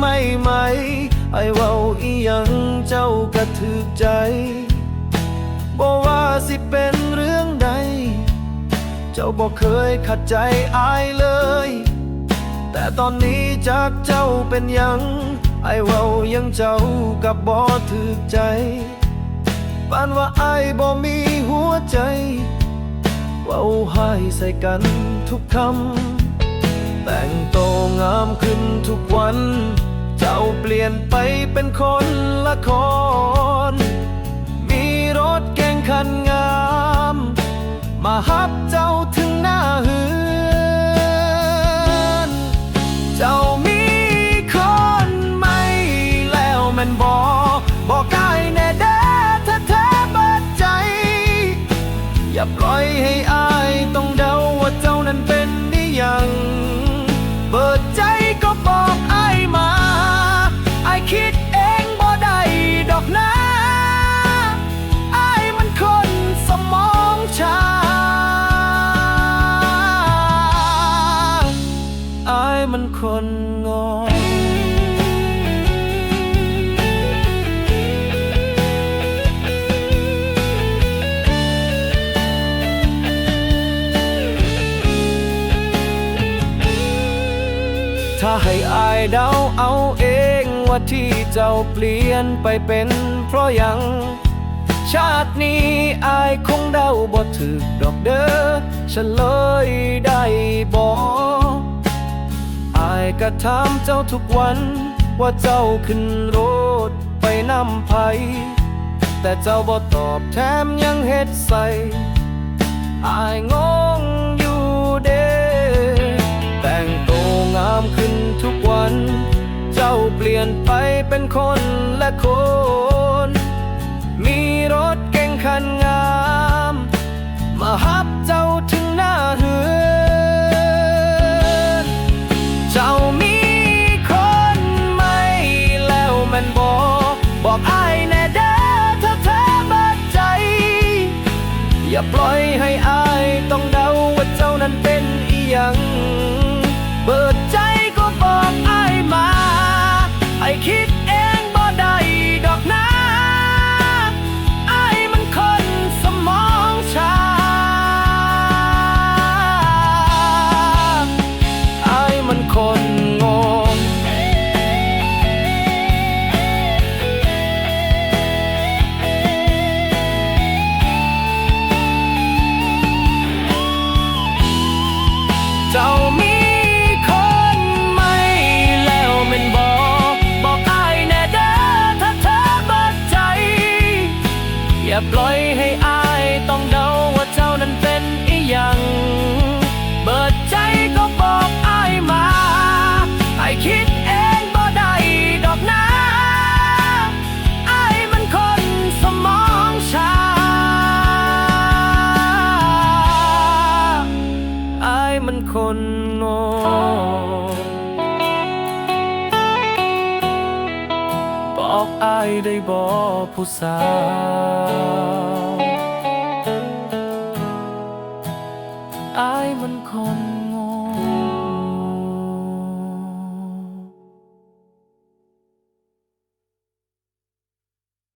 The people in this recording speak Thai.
ไม่ไหม ไอเว้าอีหยังเจ้ากระถึกใจบอกว่าสิเป็นเรื่องใด เจ้าบอกเคยขัดใจอายเลย แต่ตอนนี้จากเจ้าเป็นยัง ไอเว้ายังเจ้ากับบอถึกใจปานว่าไอบ่มีหัวใจ เว้าให้ใส่กันทุกคำ แต่งโตงามขึ้นทุกวัน เจ้าเปลี่ยนไปเป็นคนละครมีรถเก่งคันงาม มาฮับเจ้าถึงหน้าเฮือนเจ้ามีคนใหม่แล้วแมันบอกบอกได้แน่เด้อถ้าแท้เปิดใจ อย่าปล่อยให้อา ให้อายเดาเอาเองว่าที่เจ้าเปลี่ยนไปเป็นเพราะยัง ชาตินี้อายคงเดาบ่ถึกดอกเด้อเฉลยได้บอกอายก็ถามเจ้าทุกวัน ว่าเจ้าขึ้นรถไปนำไผแต่เจ้าบ่ตอบแถมยังเฮ็ดใส่อายงง เปลี่ยนไปเป็นคนละคน มีรถเก่งคันงาม มาฮับเจ้าถึงหน้าเฮือนเจ้ามีคนใหม่แล้วมันบอกบอกไอายแน่เด้อถ้าเธอบัดใจ อย่าปล่อยให้อา ปล่อยให้อายต้องเดาว่าเจ้านั้นเป็นอีหยัง เบิดใจก็บอกอายมาอายคิดเองบ่ได้ดอกนะอายมันคนสมองชาอายมันคนโง่ อกอายได้บอผู้สาวอายมันคน